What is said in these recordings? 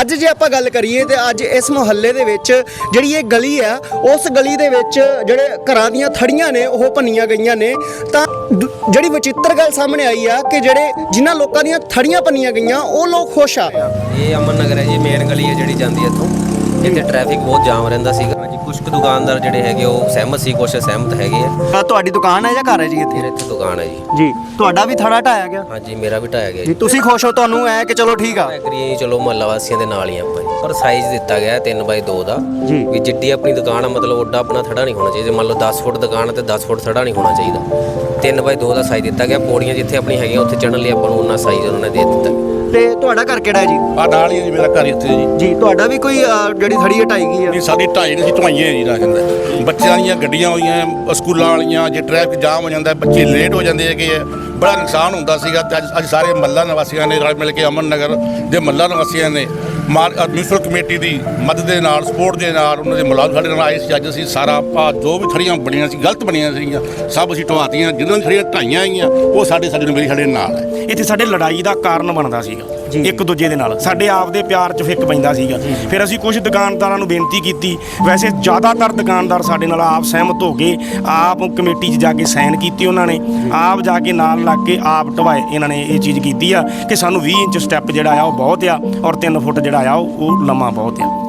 ਅੱਜ ਜੇ ਆਪਾਂ ਗੱਲ ਕਰੀਏ ਤੇ ਅੱਜ ਇਸ ਮੁਹੱਲੇ ਦੇ ਵਿੱਚ ਜਿਹੜੀ ਇਹ ਗਲੀ ਆ, ਉਸ ਗਲੀ ਦੇ ਵਿੱਚ ਜਿਹੜੇ ਘਰਾਂ ਦੀਆਂ ਥੜੀਆਂ ਨੇ, ਉਹ ਭੰਨੀਆਂ ਗਈਆਂ ਨੇ। ਤਾਂ ਜਿਹੜੀ ਵਿਚਿੱਤਰ ਗੱਲ ਸਾਹਮਣੇ ਆਈ ਆ ਕਿ ਜਿਹੜੇ ਜਿਨ੍ਹਾਂ ਲੋਕਾਂ ਦੀਆਂ ਥੜੀਆਂ ਭੰਨੀਆਂ ਗਈਆਂ, ਉਹ ਲੋਕ ਖੁਸ਼ ਆ। ਇਹ ਅਮਨ ਨਗਰ ਹੈ ਜੀ ਮੇਨ ਗਲੀ ਹੈ ਜਿਹੜੀ ਜਾਂਦੀ ਹੈ ਇੱਥੋਂ। ਇੱਥੇ ਟ੍ਰੈਫਿਕ ਬਹੁਤ ਜਾਮ ਰਹਿੰਦਾ ਸੀਗਾ। ਕੁਝ ਕੁ ਦੁਕਾਨਦਾਰ ਜਿਹੜੇ ਹੈਗੇ ਉਹ ਸਹਿਮਤ ਸੀ ਕੁਝ ਸਹਿਮਤ ਹੈਗੇ ਆ। ਤੁਹਾਡੀ ਦੁਕਾਨ ਹੈ ਜਾਂ ਘਰ ਹੈ ਜੀ ਇੱਥੇ? ਇੱਥੇ ਦੁਕਾਨ ਹੈ ਜੀ। ਜੀ। ਤੁਹਾਡਾ ਵੀ ਥੜਾ ਢਾਇਆ ਗਿਆ? ਹਾਂਜੀ ਮੇਰਾ ਵੀ ਢਾਇਆ ਗਿਆ ਜੀ ਜੀ। ਤੁਸੀਂ ਖੁਸ਼ ਹੋ ਤੁਹਾਨੂੰ ਐ ਕਿ ਚਲੋ ਠੀਕ ਆ? ਐਗਰੀ ਚਲੋ ਮਹੱਲਾ ਵਾਸੀਆਂ ਦੇ ਨਾਲ ਹੀ ਆ ਆਪਾਂ ਜੀ। ਪਰ ਸਾਈਜ਼ ਦਿੱਤਾ ਗਿਆ 3x2 ਦਾ ਜੀ। ਵੀ ਜਿੱਡੀ ਆਪਣੀ ਦੁਕਾਨ ਆ ਮਤਲਬ ਓਡਾ ਆਪਣਾ ਥੜਾ ਨਹੀਂ ਹੋਣਾ ਚਾਹੀਦਾ। ਜੇ ਮੰਨ ਲਓ 10 ਫੁੱਟ ਦੁਕਾਨ ਆ ਤੇ 10 ਫੁੱਟ ਥੜਾ ਨਹੀਂ ਹੋਣਾ ਚਾਹੀਦਾ। 3x2 ਦਾ ਸਾਈਜ਼ ਦਿੱਤਾ ਗਿਆ। ਪੌੜੀਆਂ ਜਿੱਥੇ ਆਪਣੀ ਹੈਗੀਆਂ ਉੱਥੇ ਚੜਨ ਲਈ ਆਪਾਂ ਨੂੰ ਉਹਨਾਂ ਸਾਈਜ਼ ਉਹਨਾਂ ਨੇ ਦੇ ਦਿੱਤਾ। ਤੇ ਤੁਹਾਡਾ ਘਰ ਕਿਹੜਾ ਹੈ ਜੀ? ਆ ਨਾਲ ਹੀ ਹੈ ਜੀ ਮੇਰਾ ਘਰ ਇੱਥੇ ਜੀ। ਜੀ ਤੁਹਾਡਾ ਵੀ ਕੋਈ ਜਿਹੜੀ ਥੜੀ ਹਟਾਈ ਗਈ ਆ? ਨਹੀਂ ਸਾਡੀ ਢਾਈ ਨਹੀਂ ਸੀ ਢਵਾਈਆਂ ਜੀ ਰਾਜਨ ਬੱਚਿਆਂ ਦੀਆਂ ਗੱਡੀਆਂ ਹੋਈਆਂ ਸਕੂਲਾਂ ਵਾਲੀਆਂ ਜੇ ਟ੍ਰੈਫਿਕ ਜਾਮ ਹੋ ਜਾਂਦਾ ਬੱਚੇ ਲੇਟ ਹੋ ਜਾਂਦੇ ਹੈਗੇ ਆ। ਬੜਾ ਨੁਕਸਾਨ ਹੁੰਦਾ ਸੀਗਾ ਤੇ ਅੱਜ ਅੱਜ ਸਾਰੇ ਮੱਲਾ ਨਿਵਾਸੀਆਂ ਨੇ ਰਲ ਮਿਲ ਕੇ ਅਮਨ ਨਗਰ ਦੇ ਮੱਲਾ ਨਿਵਾਸੀਆਂ ਨੇ ਮਾਰ ਮਿਊਨਿਸਪਲ ਕਮੇਟੀ ਦੀ ਮਦਦ ਦੇ ਨਾਲ, ਸਪੋਰਟ ਦੇ ਨਾਲ ਉਹਨਾਂ ਦੇ ਮੁਲਾਜ਼ਮ ਸਾਡੇ ਨਾਲ ਆਏ ਸੀ। ਅੱਜ ਅਸੀਂ ਸਾਰਾ ਆ ਜੋ ਵੀ ਥੜੀਆਂ ਬਣੀਆਂ ਸੀ, ਗਲਤ ਬਣੀਆਂ ਸੀਗੀਆਂ, ਸਭ ਅਸੀਂ ਢਵਾਤੀਆਂ ਜਿਨ੍ਹਾਂ ਦੀਆਂ ਥੜੀਆਂ ਢਾਈਆਂ ਆਈਆਂ, ਉਹ ਸਾਡੇ ਸਾਡੇ ਨੂੰ ਮੇਰੀ ਸਾਡੇ ਨਾਲ ਹੈ ਇੱਥੇ ਸਾਡੇ ਲੜਾਈ ਦਾ ਕਾਰਨ ਬਣਦਾ ਸੀਗਾ। ਇੱਕ ਦੂਜੇ ਦੇ ਨਾਲ। ਸਾਡੇ ਆਪ ਦੇ ਪਿਆਰ 'ਚ ਫਿੱਕ ਪੈਂਦਾ ਸੀਗਾ। ਫਿਰ ਅਸੀਂ ਕੁਝ ਦੁਕਾਨਦਾਰਾਂ ਨੂੰ ਬੇਨਤੀ ਕੀਤੀ। ਵੈਸੇ ਜ਼ਿਆਦਾਤਰ ਦੁਕਾਨਦਾਰ ਸਾਡੇ ਨਾਲ ਆਪ ਸਹਿਮਤ ਹੋ ਗਏ। ਆਪ ਕਮੇਟੀ 'ਚ ਜਾ ਕੇ ਸਾਈਨ ਕੀਤੀ ਉਹਨਾਂ ਨੇ। ਆਪ ਜਾ ਕੇ ਨਾਲ ਲੱਗ ਕੇ ਆਪ ਢਵਾਏ ਇਹਨਾਂ ਨੇ ਇਹ ਚੀਜ਼ ਕੀਤੀ ਆ ਕਿ ਸਾਨੂੰ 20 ਇੰਚ ਸਟੈਪ ਜਿਹੜਾ ਆ ਉਹ ਬਹੁਤ ਆ ਔਰ 3 ਫੁੱਟ ਜਿਹੜਾ ਆ ਉਹ ਉਹ ਲੰਮਾ ਬਹੁਤ ਆ।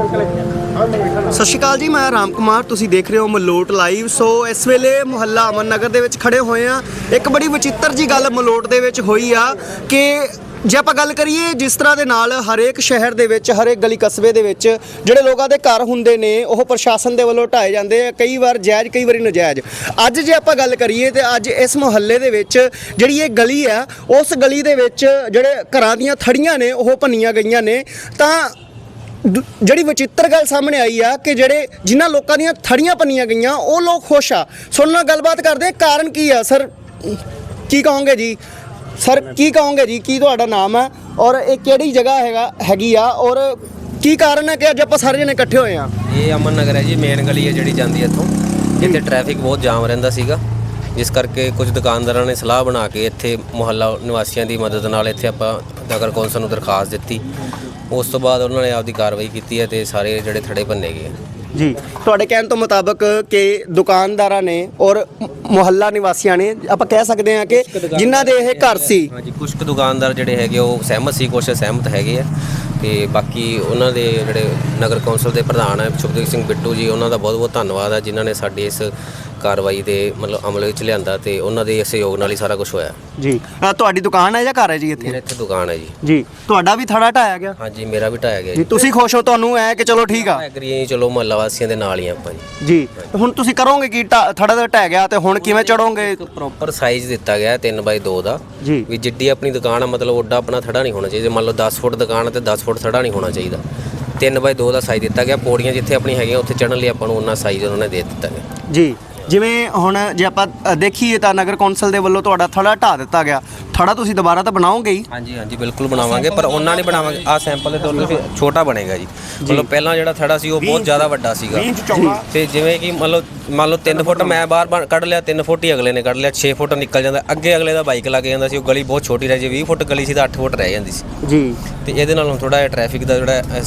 ਸਤਿ ਸ਼੍ਰੀ ਅਕਾਲ ਜੀ, ਮੈਂ ਰਾਮ ਕੁਮਾਰ, ਤੁਸੀਂ ਦੇਖ ਰਹੇ ਹੋ ਮਲੋਟ ਲਾਈਵ। ਸੋ ਇਸ ਵੇਲੇ ਮੁਹੱਲਾ ਅਮਨ ਨਗਰ ਦੇ ਵਿੱਚ ਖੜੇ ਹੋਏ ਆ ਇੱਕ ਬੜੀ ਵਿਚਿੱਤਰ ਜੀ ਗੱਲ ਮਲੋਟ ਦੇ ਵਿੱਚ ਹੋਈ ਆ ਕਿ ਜੇ ਆਪਾਂ ਗੱਲ ਕਰੀਏ ਜਿਸ ਤਰ੍ਹਾਂ ਦੇ ਨਾਲ ਹਰੇਕ ਸ਼ਹਿਰ ਦੇ ਵਿੱਚ, ਹਰੇਕ ਗਲੀ ਕਸਬੇ ਦੇ ਵਿੱਚ ਜਿਹੜੇ ਲੋਕਾਂ ਦੇ ਘਰ ਹੁੰਦੇ ਨੇ, ਉਹ ਪ੍ਰਸ਼ਾਸਨ ਦੇ ਵੱਲੋਂ ਢਾਏ ਜਾਂਦੇ ਆ, ਕਈ ਵਾਰ ਜਾਇਜ਼, ਕਈ ਵਾਰੀ ਨਜਾਇਜ਼। ਅੱਜ ਜੇ ਆਪਾਂ ਗੱਲ ਕਰੀਏ ਤੇ ਅੱਜ ਇਸ ਮੁਹੱਲੇ ਦੇ ਵਿੱਚ ਜਿਹੜੀ ਇਹ ਗਲੀ ਆ, ਉਸ ਗਲੀ ਦੇ ਵਿੱਚ ਜਿਹੜੇ ਘਰਾਂ ਦੀਆਂ ਥੜੀਆਂ ਨੇ, ਉਹ ਭੰਨੀਆਂ ਗਈਆਂ ਨੇ, ਤਾਂ ਦ- ਜਿਹੜੀ ਵਿਚਿੱਤਰ ਗੱਲ ਸਾਹਮਣੇ ਆਈ ਆ ਕਿ ਜਿਹੜੇ ਜਿਨ੍ਹਾਂ ਲੋਕਾਂ ਦੀਆਂ ਥੜੀਆਂ ਪੰਨੀਆਂ ਗਈਆਂ ਉਹ ਲੋਕ ਖੁਸ਼ ਆ। ਸੁਣ ਨਾਲ ਗੱਲਬਾਤ ਕਰਦੇ ਆ, ਕਾਰਨ ਕੀ ਆ? ਸਰ ਕੀ ਕਹੋਗੇ ਜੀ? ਸਰ ਕੀ ਕਹੋਗੇ ਜੀ? ਕੀ ਤੁਹਾਡਾ ਨਾਮ ਹੈ ਔਰ ਇਹ ਕਿਹੜੀ ਜਗ੍ਹਾ ਹੈਗਾ ਹੈਗੀ ਆ? ਔਰ ਕੀ ਕਾਰਨ ਹੈ ਕਿ ਅੱਜ ਆਪਾਂ ਸਾਰੇ ਜਣੇ ਇਕੱਠੇ ਹੋਏ ਆ? ਇਹ ਅਮਨ ਨਗਰ ਹੈ ਜੀ ਮੇਨ ਗਲੀ ਹੈ ਜਿਹੜੀ ਜਾਂਦੀ ਹੈ ਇੱਥੋਂ। ਇੱਥੇ ਟ੍ਰੈਫਿਕ ਬਹੁਤ ਜਾਮ ਰਹਿੰਦਾ ਸੀਗਾ। ਜਿਸ ਕਰਕੇ ਕੁਝ ਦੁਕਾਨਦਾਰਾਂ ਨੇ ਸਲਾਹ ਬਣਾ ਕੇ ਇੱਥੇ ਮੁਹੱਲਾ ਨਿਵਾਸੀਆਂ ਦੀ ਮਦਦ ਨਾਲ ਇੱਥੇ ਆਪਾਂ ਨਗਰ ਕੌਂਸਲ ਨੂੰ ਦਰਖਾਸਤ ਦਿੱਤੀ। ਉਸ ਤੋਂ ਬਾਅਦ ਉਹਨਾਂ ਨੇ ਆਪਦੀ ਕਾਰਵਾਈ ਕੀਤੀ ਹੈ ਤੇ ਸਾਰੇ ਜਿਹੜੇ ਥੜੇ ਭੰਨੇ ਗਏ ਜੀ ਤੁਹਾਡੇ ਕਹਿਣ ਤੋਂ ਮੁਤਾਬਕ ਕਿ ਦੁਕਾਨਦਾਰਾਂ ਨੇ ਔਰ ਮੁਹੱਲਾ ਨਿਵਾਸੀਆਂ ਨੇ ਆਪਾਂ ਕਹਿ ਸਕਦੇ ਹਾਂ ਕਿ ਜਿਨ੍ਹਾਂ ਦੇ ਇਹ ਘਰ ਸੀ। ਹਾਂਜੀ ਕੁਝ ਕੁ ਦੁਕਾਨਦਾਰ ਜਿਹੜੇ ਹੈਗੇ ਉਹ ਸਹਿਮਤ ਸੀ ਕੁਝ ਸਹਿਮਤ ਹੈਗੇ ਆ। ਤੇ ਬਾਕੀ ਉਹਨਾਂ ਦੇ ਜਿਹੜੇ ਨਗਰ ਕੌਂਸਲ ਦੇ ਪ੍ਰਧਾਨ ਹੈ ਸੁਖਦੇਵ ਸਿੰਘ ਬਿੱਟੂ ਜੀ ਉਹਨਾਂ ਦਾ ਬਹੁਤ ਬਹੁਤ ਧੰਨਵਾਦ ਹੈ ਜਿਨ੍ਹਾਂ ਨੇ ਸਾਡੀ ਇਸ ਕਾਰਵਾਈ ਦੇ ਮਤਲਬ ਅਮਲ ਵਿੱਚ ਲਿਆਂਦਾ ਤੇ ਉਹਨਾਂ ਦੇ ਸਹਿਯੋਗ ਨਾਲ ਹੀ ਸਾਰਾ ਕੁਝ ਹੋਇਆ। ਜੀ। ਅ, ਤੁਹਾਡੀ ਦੁਕਾਨ ਹੈ ਜਾਂ ਘਰ ਹੈ ਜੀ ਇੱਥੇ? ਮੇਰਾ ਇੱਥੇ ਦੁਕਾਨ ਹੈ ਜੀ। ਜੀ। ਤੁਹਾਡਾ ਵੀ ਥੜਾ ਢਾਇਆ ਗਿਆ? ਹਾਂਜੀ ਮੇਰਾ ਵੀ ਢਾਇਆ ਗਿਆ ਜੀ। ਜੀ। ਤੁਸੀਂ ਖੁਸ਼ ਹੋ ਤੁਹਾਨੂੰ ਐ ਕਿ ਚਲੋ ਠੀਕ ਆ? ਐਗਰੀ ਚਲੋ ਮਹੱਲਾ ਵਾਸੀਆਂ ਦੇ ਨਾਲ ਹੀ ਆ ਆਪਾਂ ਜੀ। ਜੀ। ਹੁਣ ਤੁਸੀਂ ਕਰੋਗੇ ਕੀ ਢਾ- ਥੜਾ ਦਾ ਢਹਿ ਗਿਆ ਤੇ ਹੁਣ ਕਿਵੇਂ ਚੜੋਗੇ? ਪ੍ਰੋਪਰ ਸਾਈਜ਼ ਦਿੱਤਾ ਗਿਆ 3x2 ਦਾ ਜੀ। ਵੀ ਜਿੱਡੀ ਆਪਣੀ ਦੁਕਾਨ ਆ ਮਤਲਬ ਓਡਾ ਆਪਣਾ ਥੜਾ ਨਹੀਂ ਹੋਣਾ ਚਾਹੀਦਾ। ਜੇ ਮੰਨ ਲਓ 10 ਫੁੱਟ ਦੁਕਾਨ ਆ ਤੇ 10 ਫੁੱਟ ਥੜਾ ਨਹੀਂ ਹੋਣਾ ਚਾਹੀਦਾ। 3x2 ਦਾ ਸਾਈਜ਼ ਦਿੱਤਾ ਗਿਆ। ਪੌੜੀਆਂ ਜਿੱਥੇ ਆਪਣੀ ਹੈਗੀਆਂ ਉੱਥੇ ਚੜਨ ਲਈ ਆਪਾਂ ਨੂੰ ਉਹਨਾਂ ਸਾਈਜ਼ ਉਹਨਾਂ ਨੇ ਦੇ ਦਿੱਤਾ ਗਿਆ। ਜੀ। ਜਿਵੇਂ ਹੁਣ ਜੇ ਆਪਾਂ ਅ, ਦੇਖੀਏ ਤਾਂ ਨਗਰ ਕੌਂਸਲ ਦੇ ਵੱਲੋਂ ਤੁਹਾਡਾ ਥੜਾ ਢਾ ਦਿੱਤਾ ਗਿਆ। ਥੜਾ ਤੁਸੀਂ ਦੁਬਾਰਾ ਤਾਂ ਬਣਾਓਗੇ ਹੀ। ਹਾਂਜੀ ਹਾਂਜੀ ਬਿਲਕੁਲ ਬਣਾਵਾਂਗੇ ਪਰ ਉਹਨਾਂ ਨੇ ਬਣਾਵਾਂਗੇ। ਆ ਸੈਂਪਲ ਦੇ ਤੌਰ ਤੇ ਛੋਟਾ ਬਣੇਗਾ ਜੀ। ਮਤਲਬ ਪਹਿਲਾਂ ਜਿਹੜਾ ਥੜਾ ਸੀ ਉਹ ਬਹੁਤ ਜ਼ਿਆਦਾ ਵੱਡਾ ਸੀਗਾ। 20 ਇੰਚ ਚੌੜਾ। ਤੇ ਜਿਵੇਂ ਕਿ ਮੰਨ ਲਓ ਮੰਨ ਲਓ 3 ਫੁੱਟ ਮੈਂ ਬਾਹਰ ਕੱਢ ਲਿਆ 3 ਫੁੱਟ ਹੀ ਅਗਲੇ ਨੇ ਕੱਢ ਲਿਆ 6 ਫੁੱਟ ਨਿਕਲ ਜਾਂਦਾ। ਅੱਗੇ ਅਗਲੇ ਦਾ ਬਾਈਕ ਲੱਗ ਜਾਂਦਾ ਸੀ ਉਹ ਗਲੀ ਬਹੁਤ ਛੋਟੀ ਰਹਿ ਜੇ 20 ਫੁੱਟ ਗਲੀ ਸੀ ਤਾਂ 8 ਫੁੱਟ ਰਹਿ ਜਾਂਦੀ ਸੀ। ਜੀ। ਤੇ ਇਹਦੇ ਨਾਲ ਹੁਣ ਥੋੜਾ ਜਿਹਾ ਟ੍ਰੈਫਿਕ ਦਾ ਜਿਹੜਾ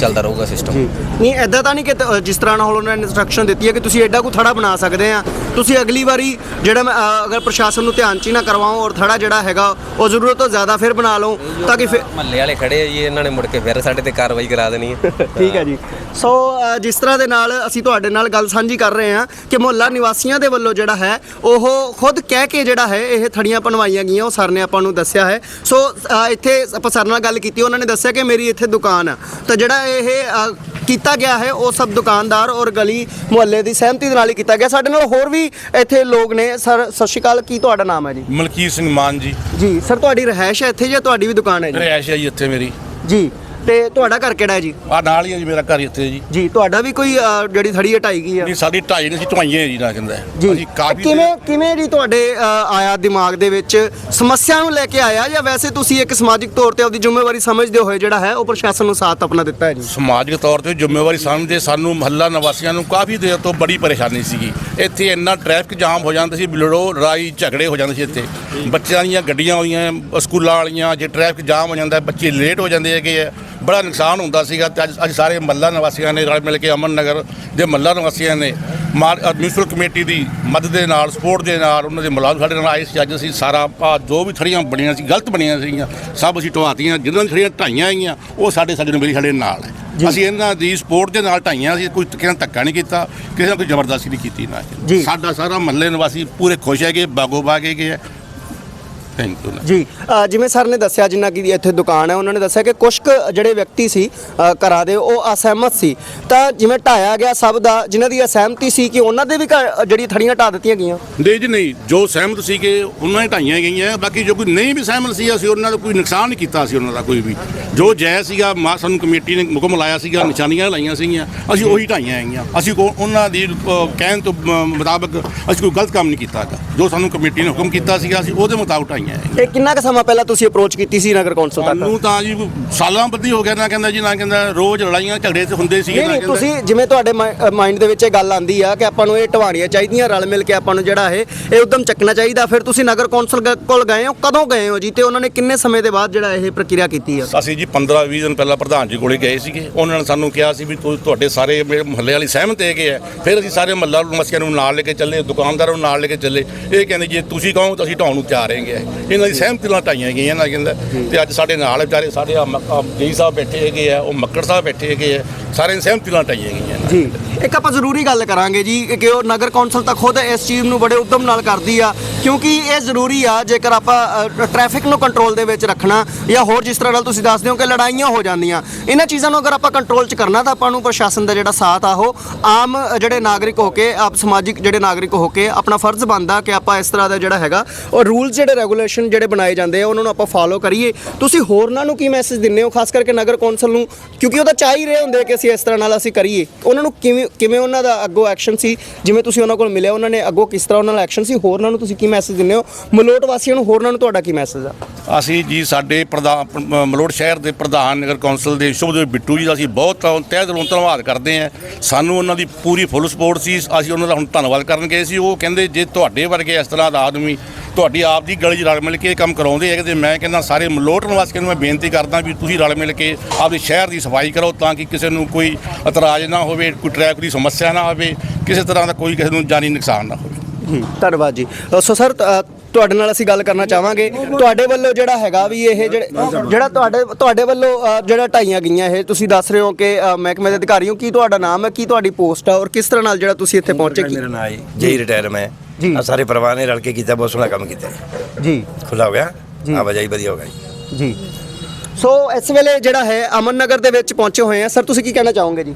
ਚੱਲਦਾ ਰਹੂਗਾ ਸਿਸਟਮ ਨਹੀਂ ਐਦਾਂ ਤਾਂ ਨਹੀਂ ਕਿ ਜਿਸ ਤਰ੍ਹਾਂ ਨਾਲ ਉਹਨਾਂ ਨੇ ਇਨਸਟਰਕਸ਼ਨ ਦਿੱਤੀ ਹੈ ਕਿ ਤੁਸੀਂ ਐਡਾ ਕੋ ਥੜਾ ਬਣਾ ਸਕਦੇ ਆ। ਤੁਸੀਂ ਅਗਲੀ ਵਾਰੀ ਜਿਹੜਾ ਅਗਰ ਪ੍ਰਸ਼ਾਸਨ ਨੂੰ ਧਿਆਨ ਚ ਹੀ ਨਾ ਕਰਵਾਓ ਔਰ ਥੜਾ ਜਿਹੜਾ ਹੈਗਾ ਉਹ ਜ਼ਰੂਰਤ ਤੋਂ ਜ਼ਿਆਦਾ ਫਿਰ ਬਣਾ ਲਓ ਤਾਂ ਕਿ ਫਿਰ ਮਹੱਲੇ ਵਾਲੇ ਖੜੇ ਆ ਜੀ ਇਹਨਾਂ ਨੇ ਮੁੜ ਕੇ ਫਿਰ ਸਾਡੇ ਤੇ ਕਾਰਵਾਈ ਕਰਾ ਦੇਣੀ ਹੈ। ਠੀਕ ਹੈ ਜੀ। ਸੋ ਅ, ਜਿਸ ਤਰ੍ਹਾਂ ਦੇ ਨਾਲ ਅਸੀਂ ਤੁਹਾਡੇ ਨਾਲ ਗੱਲ ਸਾਂਝੀ ਕਰ ਰਹੇ ਹਾਂ ਕਿ ਮੁਹੱਲਾ ਨਿਵਾਸੀਆਂ ਦੇ ਵੱਲੋਂ ਜਿਹੜਾ ਹੈ ਉਹ ਖੁਦ ਕਹਿ ਕੇ ਜਿਹੜਾ ਹੈ ਇਹ ਥੜੀਆਂ ਬਣਵਾਈਆਂ ਗਈਆਂ ਉਹ ਸਰ ਨੇ ਆਪਾਂ ਨੂੰ ਦੱਸਿਆ ਹੈ। ਸੋ ਅ, ਇੱਥੇ ਆਪਾਂ ਸਰ ਨਾਲ ਗੱਲ ਕੀਤੀ ਉਹਨਾਂ ਨੇ ਦੱਸਿਆ ਕਿ ਮੇਰੀ ਇੱਥੇ ਦੁਕਾਨ ਆ। ਤਾਂ ਜਿਹੜਾ ਇਹ ਅ, ਕੀਤਾ ਗਿਆ ਹੈ ਉਹ ਸਭ ਦੁਕਾਨਦਾਰ ਔਰ ਗਲੀ ਮੁਹੱਲੇ ਦੀ ਸਹਿਮਤੀ ਦੇ ਨਾਲ ਹੀ ਕੀਤਾ ਗਿਆ। ਸਾਡੇ ਨਾਲ ਹੋਰ ਵੀ ਇੱਥੇ ਲੋਕ ਨੇ। ਸਰ ਸਤਿ ਸ਼੍ਰੀ ਅਕਾਲ ਕੀ ਤੁਹਾਡਾ ਨਾਮ ਹੈ ਜੀ? ਮਲਕੀਤ ਸਿੰਘ ਮਾਨ ਜੀ। ਜੀ ਸਰ ਤੁਹਾਡੀ ਰਹਿائش ਹੈ ਇੱਥੇ ਜਾਂ ਤੁਹਾਡੀ ਵੀ ਦੁਕਾਨ ਹੈ ਜੀ? ਰਹਿائش ਹੈ ਜੀ ਇੱਥੇ ਮੇਰੀ। ਜੀ। ਤੇ ਤੁਹਾਡਾ ਘਰ ਕਿਹੜਾ ਹੈ ਜੀ? ਆ ਨਾਲ ਹੀ ਹੈ ਜੀ ਮੇਰਾ ਘਰ ਇੱਥੇ ਜੀ। ਜੀ ਤੁਹਾਡਾ ਵੀ ਕੋਈ ਅ, ਜਿਹੜੀ ਥੜੀ ਹਟਾਈ ਗਈ ਆ ਨਹੀਂ ਸਾਡੀ ਢਾਈ ਨਹੀਂ ਸੀ ਢਵਾਈਆਂ ਜੀ ਨਾ ਕਹਿੰਦਾ ਜੀ। ਕਾਫੀ ਕਿਵੇਂ ਕਿਵੇਂ ਜੀ ਤੁਹਾਡੇ ਅ, ਆਇਆ ਦਿਮਾਗ ਦੇ ਵਿੱਚ? ਸਮੱਸਿਆ ਨੂੰ ਲੈ ਕੇ ਆਇਆ ਜਾਂ ਵੈਸੇ ਤੁਸੀਂ ਇੱਕ ਸਮਾਜਿਕ ਤੌਰ ਤੇ ਆਪਣੀ ਜ਼ਿੰਮੇਵਾਰੀ ਸਮਝਦੇ ਹੋਏ ਜਿਹੜਾ ਹੈ ਉਹ ਪ੍ਰਸ਼ਾਸਨ ਨੂੰ ਸਾਥ ਆਪਣਾ ਦਿੱਤਾ ਹੈ ਜੀ? ਸਮਾਜਿਕ ਤੌਰ ਤੇ ਜ਼ਿੰਮੇਵਾਰੀ ਸਮਝਦੇ ਸਾਨੂੰ ਮਹੱਲਾ ਨਿਵਾਸੀਆਂ ਨੂੰ ਕਾਫੀ ਦੇਰ ਤੋਂ ਬੜੀ ਪਰੇਸ਼ਾਨੀ ਸੀਗੀ। ਇੱਥੇ ਇੰਨਾ ਟ੍ਰੈਫਿਕ ਜਾਮ ਹੋ ਜਾਂਦਾ ਸੀ ਲੜੋ ਲੜਾਈ ਝਗੜੇ ਹੋ ਜਾਂਦੇ ਸੀ ਇੱਥੇ। ਬੱਚਿਆਂ ਦੀਆਂ ਗੱਡੀਆਂ ਹੋਈਆਂ ਸਕੂਲਾਂ ਵਾਲੀਆਂ ਜੇ ਟ੍ਰੈਫਿਕ ਜਾਮ ਹੋ ਜਾਂਦਾ ਬੱਚੇ ਲੇਟ ਹੋ ਜਾਂਦੇ ਹੈਗੇ ਆ। ਬੜਾ ਨੁਕਸਾਨ ਹੁੰਦਾ ਸੀਗਾ ਤੇ ਅੱਜ ਅੱਜ ਸਾਰੇ ਮਹੱਲਾ ਨਿਵਾਸੀਆਂ ਨੇ ਰਲ ਮਿਲ ਕੇ ਅਮਨ ਨਗਰ ਦੇ ਮਹੱਲਾ ਨਿਵਾਸੀਆਂ ਨੇ ਮਿਊਨਿਸਪਲ ਕਮੇਟੀ ਦੀ ਮਦਦ ਦੇ ਨਾਲ ਸਪੋਰਟ ਦੇ ਨਾਲ ਉਹਨਾਂ ਦੇ ਮੁਲਾਜ਼ਮ ਸਾਡੇ ਨਾਲ ਆਏ ਸੀ। ਅੱਜ ਅਸੀਂ ਸਾਰਾ ਆਹ ਜੋ ਵੀ ਥੜੀਆਂ ਬਣੀਆਂ ਸੀ ਗਲਤ ਬਣੀਆਂ ਸੀਗੀਆਂ ਸਭ ਅਸੀਂ ਢਵਾਤੀਆਂ ਦੀਆਂ ਥੜੀਆਂ ਢਾਈਆਂ ਆਈਆਂ ਉਹ ਸਾਡੇ ਸਾਡੇ ਨੂੰ ਮੇਰੀ ਸਾਡੇ ਨਾਲ ਹੈ। ਅਸੀਂ ਇਹਨਾਂ ਦੀ ਸਪੋਰਟ ਦੇ ਨਾਲ ਢਾਈਆਂ ਸੀ ਕੋਈ ਕਿਸੇ ਨੇ ਧੱਕਾ ਨਹੀਂ ਕੀਤਾ ਕਿਸੇ ਨੇ ਕੋਈ ਜ਼ਬਰਦਸਤੀ ਨਹੀਂ ਕੀਤੀ ਨਾ। ਸਾਡਾ ਸਾਰਾ ਮਹੱਲੇ ਨਿਵਾਸੀ ਪੂਰੇ ਖੁਸ਼ ਹੈਗੇ ਬਾਗੋ ਬਾਗ ਆ। ਥੈਂਕ ਯੂ ਜੀ ਅ, ਜਿਵੇਂ ਸਰ ਨੇ ਦੱਸਿਆ ਜਿੰਨਾ ਕਿ ਇੱਥੇ ਦੁਕਾਨ ਹੈ ਉਹਨਾਂ ਨੇ ਦੱਸਿਆ ਕਿ ਕੁਝ ਕੁ ਜਿਹੜੇ ਵਿਅਕਤੀ ਸੀ ਅ, ਘਰਾਂ ਦੇ ਉਹ ਅਸਹਿਮਤ ਸੀ। ਤਾਂ ਜਿਵੇਂ ਢਾਇਆ ਗਿਆ ਸਭ ਦਾ ਜਿਨ੍ਹਾਂ ਦੀ ਅਸਹਿਮਤੀ ਸੀ ਕਿ ਉਹਨਾਂ ਦੇ ਵੀ ਘਰ ਜਿਹੜੀ ਥੜੀਆਂ ਢਾ ਦਿੱਤੀਆਂ ਗਈਆਂ? ਨਹੀਂ ਜੀ ਨਹੀਂ ਜੋ ਸਹਿਮਤ ਸੀਗੇ ਉਹਨਾਂ ਹੀ ਢਾਈਆਂ ਗਈਆਂ ਬਾਕੀ ਜੋ ਕੋਈ ਨਹੀਂ ਵੀ ਸਹਿਮਤ ਸੀ ਅਸੀਂ ਉਹਨਾਂ ਦਾ ਕੋਈ ਨੁਕਸਾਨ ਨਹੀਂ ਕੀਤਾ ਸੀ ਉਹਨਾਂ ਦਾ ਕੋਈ ਵੀ। ਜੋ ਜਾਇਜ਼ ਸੀਗਾ ਮਾ ਸਾਨੂੰ ਕਮੇਟੀ ਨੇ ਹੁਕਮ ਲਾਇਆ ਸੀਗਾ ਨਿਸ਼ਾਨੀਆਂ ਲਾਈਆਂ ਸੀਗੀਆਂ ਅਸੀਂ ਉਹੀ ਢਾਈਆਂ ਹੈਗੀਆਂ ਅਸੀਂ ਕੋ ਉਹਨਾਂ ਦੀ ਅ, ਕਹਿਣ ਤੋਂ ਅ, ਮੁਤਾਬਕ ਅਸੀਂ ਕੋਈ ਗਲਤ ਕੰਮ ਨਹੀਂ ਕੀਤਾ ਗਾ ਜੋ ਸਾਨੂੰ ਕਮੇਟੀ ਨੇ ਹੁਕਮ ਕੀਤਾ ਸੀਗਾ ਅਸੀਂ ਉਹਦੇ ਮੁਤਾਬਕ ਢਾਈਆਂ ਹੈਗੀਆਂ ਇਹ ਕਿੰਨਾ ਕੁ ਸਮਾਂ ਪਹਿਲਾਂ ਤੁਸੀਂ ਅਪਰੋਚ ਕੀਤੀ ਸੀ ਨਗਰ ਕੌਂਸਲ ਤੱਕ? ਸਾਨੂੰ ਤਾਂ ਜੀ ਸਾਲਾਂ ਬੱਧੀ ਹੋ ਗਿਆ ਨਾ ਕਹਿੰਦਾ ਜੀ ਨਾ ਕਹਿੰਦਾ ਰੋਜ਼ ਲੜਾਈਆਂ ਝਗੜੇ ਤੇ ਹੁੰਦੇ ਸੀਗੇ ਨਹੀਂ ਨਾ ਨਹੀਂ ਕਹਿੰਦਾ। ਤੁਸੀਂ ਜਿਵੇਂ ਤੁਹਾਡੇ ਮਾਈਂਡ ਦੇ ਵਿੱਚ ਇਹ ਗੱਲ ਆਂਦੀ ਆ ਕਿ ਆਪਾਂ ਨੂੰ ਇਹ ਢਵਾਣੀਆਂ ਚਾਹੀਦੀਆਂ ਰਲ ਮਿਲ ਕੇ ਆਪਾਂ ਨੂੰ ਜਿਹੜਾ ਇਹ ਇਹ ਉਦਮ ਚੱਕਣਾ ਚਾਹੀਦਾ। ਫਿਰ ਤੁਸੀਂ ਨਗਰ ਕੌਂਸਲ ਗ- ਕੋਲ ਗਏ ਹੋ ਕਦੋਂ ਗਏ ਹੋ ਜੀ ਤੇ ਉਹਨਾਂ ਨੇ ਕਿੰਨੇ ਸਮੇਂ ਦੇ ਬਾਅਦ ਜਿਹੜਾ ਇਹ ਪ੍ਰਕਿਰਿਆ ਕੀਤੀ ਆ? ਅਸੀਂ ਜੀ 15 20 ਦਿਨ ਪਹਿਲਾਂ ਪ੍ਰਧਾਨ ਜੀ ਕੋਲੇ ਗਏ ਸੀਗੇ। ਉਹਨਾਂ ਨੇ ਸਾਨੂੰ ਕਿਹਾ ਸੀ ਵੀ ਤੁ- ਤੁਹਾਡੇ ਸਾਰੇ ਮੇਰੇ ਮੁਹੱਲੇ ਵਾਲੀ ਸਹਿਮਤ ਹੈਗੇ ਆ। ਫਿਰ ਅਸੀਂ ਸਾਰੇ ਮਹੱਲਾ ਨਿਵਾਸੀਆਂ ਨੂੰ ਨਾਲ ਲੈ ਕੇ ਚੱਲੇ ਦੁਕਾਨਦਾਰਾਂ ਨੂੰ ਨਾਲ ਲੈ ਕੇ ਚੱਲੇ। ਇਹ ਕਹਿੰਦੇ ਜੇ ਤੁਸੀਂ ਕਹੋ ਤਾਂ ਅਸੀਂ ਢਾਉਣ ਨੂੰ ਤਿਆਰ ਹੈਗੇ ਆ। ਇਹਨਾਂ ਦੀ ਸਹਿਮਤੀ ਨਾਲ ਢਾਈਆਂ ਗਈਆਂ ਨਾ ਕਹਿੰਦਾ ਤੇ ਅੱਜ ਸਾਡੇ ਨਾਲ ਵਿਚਾਰੇ ਸਾਡੇ ਆ ਜੀ ਸਾਹਿਬ ਬੈਠੇ ਹੈਗੇ ਆ ਉਹ ਮੱਕੜ ਸਾਹਿਬ ਬੈਠੇ ਹੈਗੇ ਆ ਸਾਰੇ ਸਹਿਮਤੀ ਨਾਲ ਢਾਈਆਂ ਗਈਆਂ। ਜੀ। ਇੱਕ ਆਪਾਂ ਜ਼ਰੂਰੀ ਗੱਲ ਕਰਾਂਗੇ ਜੀ ਕਿ ਉਹ ਨਗਰ ਕੌਂਸਲ ਤਾਂ ਖੁਦ ਇਸ ਚੀਜ਼ ਨੂੰ ਬੜੇ ਉਦਮ ਨਾਲ ਕਰਦੀ ਆ, ਕਿਉਂਕਿ ਇਹ ਜ਼ਰੂਰੀ ਆ, ਜੇਕਰ ਆਪਾਂ ਟ੍ਰੈਫਿਕ ਨੂੰ ਕੰਟਰੋਲ ਦੇ ਵਿੱਚ ਰੱਖਣਾ ਜਾਂ ਹੋਰ ਜਿਸ ਤਰ੍ਹਾਂ ਨਾਲ ਤੁਸੀਂ ਦੱਸਦੇ ਹੋ ਕਿ ਲੜਾਈਆਂ ਹੋ ਜਾਂਦੀਆਂ, ਇਹਨਾਂ ਚੀਜ਼ਾਂ ਨੂੰ ਅਗਰ ਆਪਾਂ ਕੰਟਰੋਲ 'ਚ ਕਰਨਾ ਤਾਂ ਆਪਾਂ ਨੂੰ ਪ੍ਰਸ਼ਾਸਨ ਦਾ ਜਿਹੜਾ ਸਾਥ ਆ, ਉਹ ਆਮ ਜਿਹੜੇ ਨਾਗਰਿਕ ਹੋ ਕੇ, ਆਪ ਸਮਾਜਿਕ ਜਿਹੜੇ ਨਾਗਰਿਕ ਹੋ ਕੇ ਆਪਣਾ ਫਰਜ਼ ਬਣਦਾ ਕਿ ਆਪਾਂ ਇਸ ਤਰ੍ਹਾਂ ਦਾ ਜਿਹੜਾ ਹੈਗਾ, ਉਹ ਰੂਲਸ ਜਿਹੜੇ ਰੈਗੂਲੇਸ਼ਨ ਜਿਹੜੇ ਬਣਾਏ ਜਾਂਦੇ ਆ, ਉਹਨਾਂ ਨੂੰ ਆਪਾਂ ਫਾਲੋ ਕਰੀਏ। ਤੁਸੀਂ ਹੋਰਨਾਂ ਨੂੰ ਕੀ ਮੈਸੇਜ ਦਿੰਦੇ ਹੋ, ਖਾਸ ਕਰਕੇ ਨਗਰ ਕੌਂਸਲ ਨੂੰ? ਕਿਉਂਕਿ ਉਹ ਤਾਂ ਚਾਹ ਹੀ ਰਹੇ ਹੁੰਦੇ ਕਿ ਅਸੀਂ ਇਸ ਤਰ੍ਹਾਂ ਨਾਲ ਅਸੀਂ ਕਰੀਏ। ਉਹਨਾਂ ਨੂੰ ਕਿਵੇਂ ਕਿਵੇਂ ਉਹਨਾਂ ਦਾ ਅੱਗੋਂ ਐਕਸ਼ਨ ਸੀ? ਜਿਵੇਂ ਤੁਸੀਂ ਉਹਨਾਂ ਕੋਲ ਮਿਲਿਆ, ਉਹਨਾਂ ਨੇ ਅੱਗੋਂ ਕਿਸ ਤਰ੍ਹਾਂ ਉਹਨਾਂ ਦਾ ਐਕਸ਼ਨ ਸੀ? ਹੋਰਨਾਂ ਨੂੰ ਤੁਸੀਂ ਕੀ ਮੈਸੇਜ ਦਿੰਦੇ ਹੋ? ਮਲੋਟ ਵਾਸੀਆਂ ਨੂੰ, ਹੋਰਨਾਂ ਨੂੰ ਤੁਹਾਡਾ ਕੀ ਮੈਸੇਜ ਆ? ਅਸੀਂ ਜੀ, ਸਾਡੇ ਪ੍ਰਧਾਨ ਮਲੋਟ ਸ਼ਹਿਰ ਦੇ ਪ੍ਰਧਾਨ ਨਗਰ ਕੌਂਸਲ ਦੇ ਸ਼ੁਭਦੇਵ ਬਿੱਟੂ ਜੀ ਦਾ ਅਸੀਂ ਬਹੁਤ ਤਹਿ ਦਿਲੋਂ ਧੰਨਵਾਦ ਕਰਦੇ ਹਾਂ। ਸਾਨੂੰ ਉਹਨਾਂ ਦੀ ਪੂਰੀ ਫੁੱਲ ਸਪੋਰਟ ਸੀ। ਅਸੀਂ ਉਹਨਾਂ ਦਾ ਹੁਣ ਧੰਨਵਾਦ ਕਰਨ ਗਏ ਸੀ। ਉਹ ਕਹਿੰਦੇ, ਜੇ ਤੁਹਾਡੇ ਵਰਗੇ ਇਸ ਤਰ੍ਹਾਂ ਦਾ ਆਦਮੀ ਤੁਹਾਡੀ ਆਪ ਦੀ ਗਲੀ 'ਚ ਰਲ ਮਿਲ ਕੇ ਇਹ ਕੰਮ ਕਰਾਉਂਦੇ ਹੈਗੇ ਤੇ ਮੈਂ ਕਹਿੰਦਾ ਸਾਰੇ ਮਲੋਟ ਨਿਵਾਸੀਆਂ ਨੂੰ ਮੈਂ ਬੇਨਤੀ ਕਰਦਾ ਵੀ ਤੁਸੀਂ ਰਲ ਮਿਲ ਕੇ ਆਪਦੇ ਸ਼ਹਿਰ ਦੀ ਸਫ਼ਾਈ ਕਰੋ ਤਾਂ ਕਿ ਕਿਸੇ ਨੂੰ ਕੋਈ ਇਤਰਾਜ਼ ਨਾ ਹੋਵੇ ਕੋਈ ਟ੍ਰੈਫਿਕ ਦੀ ਸਮੱਸਿਆ ਨਾ ਹੋਵੇ ਕਿਸੇ ਤਰ੍ਹਾਂ ਦਾ ਕੋਈ ਕਿਸੇ ਨੂੰ ਜਾਨੀ ਨੁਕਸਾਨ ਨਾ ਹੋਵੇ। ਜੀ ਧੰਨਵਾਦ ਜੀ। ਸੋ ਸਰ ਤੁਹਾਡੇ ਨਾਲ ਅਸੀਂ ਗੱਲ ਕਰਨਾ ਚਾਹਾਂਗੇ। ਤੁਹਾਡੇ ਵੱਲੋਂ ਜਿਹੜਾ ਹੈਗਾ ਵੀ ਇਹ ਜਿਹੜੇ ਜਿਹੜਾ ਤੁਹਾਡੇ ਤੁਹਾਡੇ ਵੱਲੋਂ ਜਿਹੜਾ ਢਾਈਆਂ ਗਈਆਂ ਇਹ ਤੁਸੀਂ ਦੱਸ ਰਹੇ ਹੋ ਕਿ ਮਹਿਕਮੇ ਦੇ ਅਧਿਕਾਰੀ ਹੋ ਕੀ ਤੁਹਾਡਾ ਨਾਮ ਹੈ ਕੀ ਤੁਹਾਡੀ ਪੋਸਟ ਹੈ ਔਰ ਕਿਸ ਤਰ੍ਹਾਂ ਨਾਲ ਜਿਹੜਾ ਤੁਸੀਂ ਇੱਥੇ ਪਹੁੰਚੇ ਕੀ? ਮੇਰਾ ਨਾਂ ਹੈ ਜਈ ਰਿਟਾਇਰ ਮੈਂ। ਜੀ। ਆ ਸਾਰੇ ਪਰਿਵਾਰ ਨੇ ਰਲ ਕੇ ਕੀਤਾ ਬਹੁਤ ਸੋਹਣਾ ਕੰਮ ਕੀਤਾ। ਜੀ ਖੁੱਲਾ ਹੋ ਗਿਆ ਜੀ। ਆਵਾਜਾਈ ਵਧੀਆ ਹੋ ਗਈ ਜੀ ਸੋ ਇਸ ਵੇਲੇ ਜਿਹੜਾ ਹੈ ਅਮਨ ਨਗਰ ਦੇ ਵਿੱਚ ਪਹੁੰਚੇ ਹੋਏ ਆ ਸਰ ਤੁਸੀਂ ਕੀ ਕਹਿਣਾ ਚਾਹੋਗੇ ਜੀ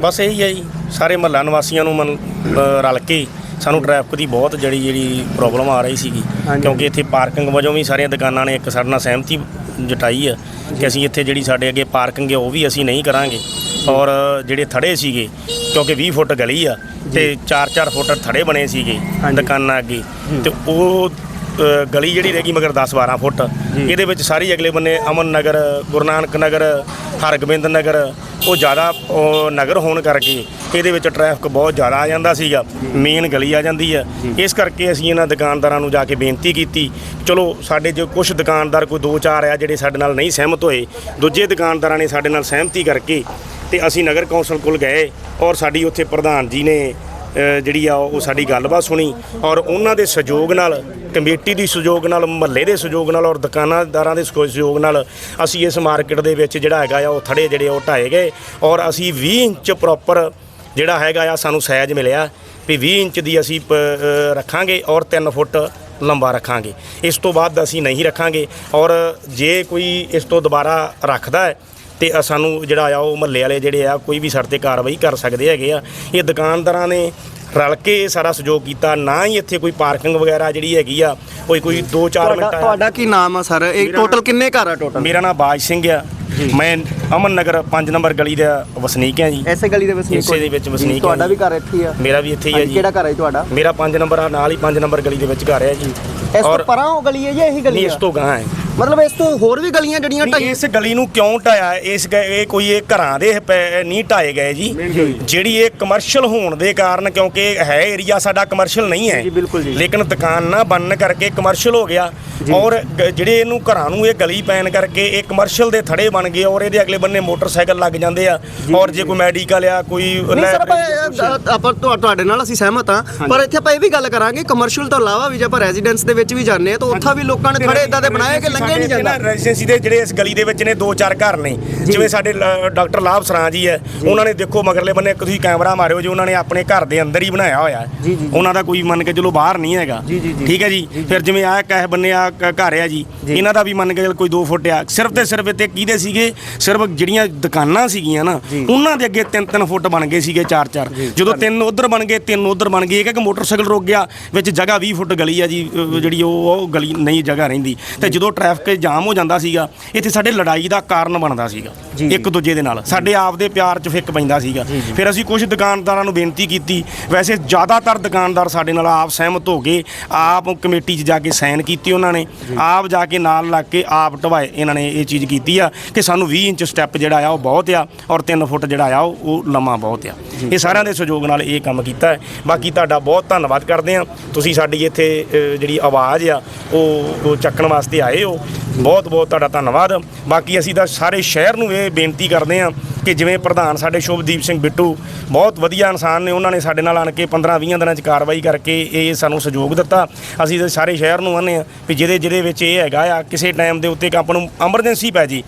ਬਸ ਇਹੀ ਹੈ ਜੀ ਸਾਰੇ ਮਹੱਲਾ ਨਿਵਾਸੀਆਂ ਨੂੰ ਮਨ ਅ, ਰਲ ਕੇ ਸਾਨੂੰ ਟ੍ਰੈਫਿਕ ਦੀ ਬਹੁਤ ਜਿਹੜੀ ਜਿਹੜੀ ਪ੍ਰੋਬਲਮ ਆ ਰਹੀ ਸੀਗੀ ਹਾਂਜੀ। ਕਿਉਂਕਿ ਇੱਥੇ ਪਾਰਕਿੰਗ ਵਜੋਂ ਵੀ ਸਾਰੀਆਂ ਦੁਕਾਨਾਂ ਨੇ ਇੱਕ ਸਾਡੇ ਨਾਲ ਸਹਿਮਤੀ ਜਟਾਈ ਆ ਕਿ ਅਸੀਂ ਇੱਥੇ ਜਿਹੜੀ ਸਾਡੇ ਅੱਗੇ ਪਾਰਕਿੰਗ ਹੈ ਉਹ ਵੀ ਅਸੀਂ ਨਹੀਂ ਕਰਾਂਗੇ ਔਰ ਜਿਹੜੇ ਥੜੇ ਸੀਗੇ ਕਿਉਂਕਿ 20 ਫੁੱਟ ਗਲੀ ਆ ਤੇ 4-4 ਫੁੱਟ ਥੜੇ ਬਣੇ ਸੀਗੇ। ਦੁਕਾਨਾਂ ਅੱਗੇ। ਤੇ ਉਹ ਗਲੀ ਜਿਹੜੀ ਰਹਿ ਗਈ ਮਗਰ 10-12 ਫੁੱਟ। ਇਹਦੇ ਵਿੱਚ ਸਾਰੀ ਅਗਲੇ ਬੰਨੇ ਅਮਨ ਨਗਰ ਗੁਰੂ ਨਾਨਕ ਨਗਰ ਹਰਗੋਬਿੰਦ ਨਗਰ ਉਹ ਜ਼ਿਆਦਾ ਨਗਰ ਹੋਣ ਕਰਕੇ ਇਹਦੇ ਵਿੱਚ ਟ੍ਰੈਫਿਕ ਬਹੁਤ ਜ਼ਿਆਦਾ ਆ ਜਾਂਦਾ ਸੀਗਾ। ਮੇਨ ਗਲੀ ਆ ਜਾਂਦੀ ਆ। ਇਸ ਕਰਕੇ ਅਸੀਂ ਇਹਨਾਂ ਦੁਕਾਨਦਾਰਾਂ ਨੂੰ ਜਾ ਕੇ ਬੇਨਤੀ ਕੀਤੀ ਚਲੋ ਸਾਡੇ ਜੋ ਕੁਝ ਦੁਕਾਨਦਾਰ ਕੋਈ ਦੋ ਚਾਰ ਆ ਜਿਹੜੇ ਸਾਡੇ ਨਾਲ ਨਹੀਂ ਸਹਿਮਤ ਹੋਏ ਦੂਜੇ ਦੁਕਾਨਦਾਰਾਂ ਨੇ ਸਾਡੇ ਨਾਲ ਸਹਿਮਤੀ ਕਰਕੇ ਤੇ ਅਸੀਂ ਨਗਰ ਕੌਂਸਲ ਕੋਲ ਗਏ ਔਰ ਸਾਡੀ ਉੱਥੇ ਪ੍ਰਧਾਨ ਜੀ ਨੇ ਜਿਹੜੀ ਆ ਉਹ ਸਾਡੀ ਗੱਲਬਾਤ ਸੁਣੀ ਔਰ ਉਹਨਾਂ ਦੇ ਸਹਿਯੋਗ ਨਾਲ, ਕਮੇਟੀ ਦੀ ਸਹਿਯੋਗ ਨਾਲ, ਮਹੱਲੇ ਦੇ ਸਹਿਯੋਗ ਨਾਲ ਔਰ ਦੁਕਾਨਾਦਾਰਾਂ ਦੇ ਸਹਿਯੋਗ ਨਾਲ ਅਸੀਂ ਇਸ ਮਾਰਕੀਟ ਦੇ ਵਿੱਚ ਜਿਹੜਾ ਹੈਗਾ ਆ ਉਹ ਥੜੇ ਜਿਹੜੇ ਉਹ ਢਾਏ ਗਏ ਔਰ ਅਸੀਂ 20 ਇੰਚ ਪ੍ਰੋਪਰ ਜਿਹੜਾ ਹੈਗਾ ਆ ਸਾਨੂੰ ਸਾਈਜ਼ ਮਿਲਿਆ ਵੀ 20 ਇੰਚ ਦੀ ਅਸੀਂ ਪ- ਰੱਖਾਂਗੇ ਔਰ 3 ਫੁੱਟ ਲੰਬਾ ਰੱਖਾਂਗੇ। ਇਸ ਤੋਂ ਬਾਅਦ ਅਸੀਂ ਨਹੀਂ ਰੱਖਾਂਗੇ ਔਰ ਜੇ ਕੋਈ ਇਸ ਤੋਂ ਦੁਬਾਰਾ ਰੱਖਦਾ ਹੈ ਤੇ ਸਾਨੂੰ ਜਿਹੜਾ ਆ ਉਹ ਮਹੱਲੇ ਵਾਲੇ ਜਿਹੜੇ ਆ ਕੋਈ ਵੀ ਸਾਡੇ ਤੇ ਕਾਰਵਾਈ ਕਰ ਸਕਦੇ ਹੈਗੇ ਆ। ਇਹ ਦੁਕਾਨਦਾਰਾਂ ਨੇ ਰਲ ਕੇ ਸਾਰਾ ਸਹਿਯੋਗ ਕੀਤਾ। ਨਾ ਹੀ ਇੱਥੇ ਕੋਈ ਪਾਰਕਿੰਗ ਵਗੈਰਾ ਜਿਹੜੀ ਹੈਗੀ ਆ ਕੋਈ ਕੋਈ 2-4 ਤੁਹਾਡਾ ਮਿੰਟ ਤੁਹਾਡਾ ਕੀ ਨਾਮ ਆ ਸਰ? ਇਹ ਟੋਟਲ ਕਿੰਨੇ ਘਰ ਆ ਟੋਟਲ ਮੇਰਾ ਨਾਮ ਬਾਜ ਸਿੰਘ ਆ। ਮੈਂ ਅਮਨ ਨਗਰ 5 ਨੰਬਰ ਗਲੀ ਦਾ ਵਸਨੀਕ ਹਾਂ ਜੀ। ਐਸੇ ਗਲੀ ਦੇ ਵਸਨੀਕ ਇਸੇ ਦੇ ਵਿੱਚ ਵਸਨੀਕ ਤੁਹਾਡਾ ਵੀ। ਘਰ ਇੱਥੇ ਹੀ ਆ। ਮੇਰਾ ਵੀ ਇੱਥੇ ਹੀ ਹਾਂਜੀ, ਜੀ। ਕਿਹੜਾ ਘਰ ਹੈ ਤੁਹਾਡਾ? ਮੇਰਾ 5 ਨੰਬਰ ਆ ਨਾਲ ਹੀ 5 ਨੰਬਰ ਗਲੀ ਦੇ ਵਿੱਚ ਘਰ ਹੈ ਜੀ। ਇਸ ਤੋਂ ਪਰਾਂ ਉਹ ਗਲੀ ਹੈ ਜਾਂ ਇਹੀ ਗਲੀ ਹੈ ਇਸ ਤੋਂ ਗਾਂ ਹੈ। ਮਤਲਬ ਇਸ ਤੋਂ ਹੋਰ ਵੀ ਗਲੀਆਂ ਜਿਹੜੀਆਂ ਢਾਈਆਂ ਇਸ ਗਲੀ ਨੂੰ ਕਿਉਂ ਢਾਇਆ? ਇਸ ਗ- ਇਹ ਕੋਈ ਇਹ ਘਰਾਂ ਦੇ ਪੈ- ਨਹੀਂ ਢਾਏ ਗਏ ਜੀ। ਜਿਹੜੀ ਇਹ ਕਮਰਸ਼ੀਅਲ ਹੋਣ ਦੇ ਕਾਰਨ ਕਿਉਂਕਿ ਇਹ ਹੈ ਏਰੀਆ ਸਾਡਾ ਕਮਰਸ਼ੀਅਲ ਨਹੀਂ ਹੈ। ਜੀ, ਬਿਲਕੁਲ ਜੀ। ਲੇਕਿਨ ਦੁਕਾਨ ਨਾ ਬੰਨ ਕਰਕੇ ਕਮਰਸ਼ੀਅਲ ਹੋ ਗਿਆ। ਔਰ ਗ- ਜਿਹੜੇ ਇਹਨੂੰ ਘਰਾਂ ਨੂੰ ਇਹ ਗਲੀ ਪੈਣ ਕਰਕੇ ਇਹ ਕਮਰਸ਼ੀਅਲ ਦੇ ਥੜੇ ਬਣ ਗਏ ਔਰ ਇਹਦੇ ਅਗਲੇ ਬੰਨੇ ਮੋਟਰਸਾਈਕਲ ਲੱਗ ਜਾਂਦੇ ਆ ਔਰ ਜੇ ਕੋਈ ਮੈਡੀਕਲ ਆ ਕੋਈ ਨਹੀਂ ਸਰ ਆਪਾਂ library ਕੁਛ- ਇਹ- ਆਪਾਂ ਤੁਹਾ- ਤੁਹਾਡੇ ਨਾਲ ਅਸੀਂ ਸਹਿਮਤ ਹਾਂ। ਪਰ ਇੱਥੇ ਆਪਾਂ ਇਹ ਵੀ ਗੱਲ ਕਰਾਂਗੇ ਕਮਰਸ਼ੀਅਲ ਤੋਂ ਇਲਾਵਾ ਵੀ ਜੇ ਆਪਾਂ ਰੈਜ਼ੀਡੈਂਸ ਦੇ ਵਿੱਚ ਵੀ ਜਾਂਦੇ ਆ ਤਾਂ ਉੱਥਾ ਵੀ ਲੋਕਾਂ ਨੇ ਥੜੇ ਇਦਾਂ ਦੇ ਬਣਾਏ ਕਿ ਲੰਘੇ ਨਹੀਂ ਜਾਂਦਾ? ਰੈਜ਼ੀਡੈਂਸੀ ਦੇ ਜਿਹੜੇ ਇਸ ਗਲੀ ਦੇ ਵਿੱਚ ਨੇ ਦੋ ਚਾਰ ਘਰ ਨੇ। ਜਿਵੇਂ ਸਾਡੇ ਲ- ਡਾਕਟਰ ਲਾਭ ਸਰਾਂ ਜੀ ਹੈ ਉਹਨਾਂ ਨੇ ਦੇਖੋ ਮਗਰਲੇ ਬੰਨੇ ਇੱਕ ਤੁਸੀਂ ਕੈਮਰਾ ਮਾਰਿਓ ਜੀ ਉਹਨਾਂ ਨੇ ਆਪਣੇ ਘਰ ਦੇ ਅੰਦਰ ਹੀ ਬਣਾਇਆ ਹੋਇਆ ਹੈ। ਜੀ, ਜੀ, ਜੀ। ਉਹਨਾਂ ਦਾ ਕੋਈ ਮੰਨ ਕੇ ਚਲੋ ਬਾਹਰ ਨਹੀਂ ਹੈਗਾ। ਜੀ, ਜੀ, ਜੀ। ਠੀਕ ਹੈ ਜੀ? ਫਿਰ ਜਿਵੇਂ ਆ ਕਹਿ ਬੰਨੇ ਆ ਕ- ਘਰ ਆ ਜੀ। ਇਹਨਾਂ ਦਾ ਵੀ ਮੰਨ ਕੇ ਚੱਲ ਕੋਈ 2 ਫੁੱਟ ਆ। ਸਿਰਫ ਤੇ ਸਿਰਫ ਇੱਥੇ ਕਿਹਦੇ ਸੀਗੇ? ਸਿਰਫ ਜਿਹੜੀਆਂ ਦੁਕਾਨਾਂ ਸੀਗੀਆਂ ਨਾ ਉਹਨਾਂ ਦੇ ਅੱਗੇ 3-3 ਫੁੱਟ ਬਣ ਗਏ ਸੀਗੇ 4-4 ਜਦੋਂ ਤਿੰਨ ਉਧਰ ਬਣ ਗਏ ਤਿੰਨ ਉਧਰ ਬਣ ਗਏ। ਇੱਕ ਇੱਕ ਮੋਟਰਸਾਈਕਲ ਰੁਕ ਗਿਆ ਵਿੱਚ ਜਗ੍ਹਾ 20 ਫੁੱਟ ਗਲੀ ਆ ਜੀ ਅਹ ਜਿਹੜੀ ਉਹ ਉਹ ਗਲੀ ਨਹੀਂ ਜਗ੍ਹਾ ਰਹਿੰਦੀ। ਤੇ ਜਦੋਂ ਟ੍ਰੈਫਿਕ ਜਾਮ ਹੋ ਜਾਂਦਾ ਸੀਗਾ ਇੱਥੇ ਸਾਡੇ ਲੜਾਈ ਦਾ ਕਾਰਨ ਬਣਦਾ ਸੀਗਾ ਇੱਕ ਦੂਜੇ ਦੇ ਨਾਲ। ਸਾਡੇ ਆਪ ਦੇ ਪਿਆਰ 'ਚ ਫਿੱਕ ਪੈਂਦਾ ਸੀਗਾ। ਫਿਰ ਅਸੀਂ ਕੁਝ ਦੁਕਾਨਦਾਰਾਂ ਨੂੰ ਬੇਨਤੀ ਕੀਤੀ ਵੈਸੇ ਜ਼ਿਆਦਾਤਰ ਦੁਕਾਨਦਾਰ ਸਾਡੇ ਨਾਲ ਆਪ ਸਹਿਮਤ ਹੋ ਗਏ ਆਪ ਕਮੇਟੀ 'ਚ ਜਾ ਕੇ ਸਾਈਨ ਕੀਤੀ ਉਹਨਾਂ ਨੇ। ਆਪ ਜਾ ਕੇ ਨਾਲ ਲੱਗ ਕੇ ਆਪ ਢਵਾਏ ਇਹਨਾਂ ਨੇ ਇਹ ਚੀਜ਼ ਕੀਤੀ ਆ ਕਿ ਸਾਨੂੰ 20 ਇੰਚ ਸਟੈਪ ਜਿਹੜਾ ਆ ਉਹ ਬਹੁਤ ਆ ਔਰ 3 ਫੁੱਟ ਜਿਹੜਾ ਆ ਉਹ ਲੰਮਾ ਬਹੁਤ ਆ। ਇਹ ਸਾਰਿਆਂ ਦੇ ਸਹਿਯੋਗ ਨਾਲ ਇਹ ਕੰਮ ਕੀਤਾ ਹੈ। ਬਾਕੀ ਤੁਹਾਡਾ ਬਹੁਤ ਧੰਨਵਾਦ ਕਰਦੇ ਆ ਤੁਸੀਂ ਸਾਡੀ ਇੱਥੇ ਜਿਹੜੀ ਆਵਾਜ਼ ਆ ਉਹ ਚੱਕਣ ਵਾਸਤੇ ਆਏ ਹੋ। ਬਹੁਤ ਬਹੁਤ ਤੁਹਾਡਾ ਧੰਨਵਾਦ। ਬਾਕੀ ਅਸੀਂ ਤਾਂ ਸਾਰੇ ਸ਼ਹਿਰ ਨੂੰ ਇਹ ਬੇਨਤੀ ਕਰਦੇ ਆ ਕਿ ਜਿਵੇਂ ਪ੍ਰਧਾਨ ਸਾਡੇ ਸ਼ੁਭਦੀਪ ਸਿੰਘ ਬਿੱਟੂ ਬਹੁਤ ਵਧੀਆ ਇਨਸਾਨ ਨੇ ਉਹਨਾਂ ਨੇ ਸਾਡੇ ਨਾਲ ਆਣ ਕੇ 15-20 ਦਿਨਾਂ 'ਚ ਕਾਰਵਾਈ ਕਰਕੇ ਇਹ ਸਾਨੂੰ ਸਹਿਯੋਗ ਦਿੱਤਾ। ਅਸੀਂ ਤਾਂ ਸਾਰੇ ਸ਼ਹਿਰ ਨੂੰ ਆਨੇ ਆ ਵੀ ਜਿਹਦੇ ਜਿਹਦੇ ਵਿੱਚ ਇਹ ਹੈਗਾ ਆ ਕਿਸੇ ਟਾਈਮ ਦੇ ਉੱਤੇ ਆਪਾਂ ਨੂੰ ਐਮਰਜੈਂਸੀ ਪੈ ਜੀ।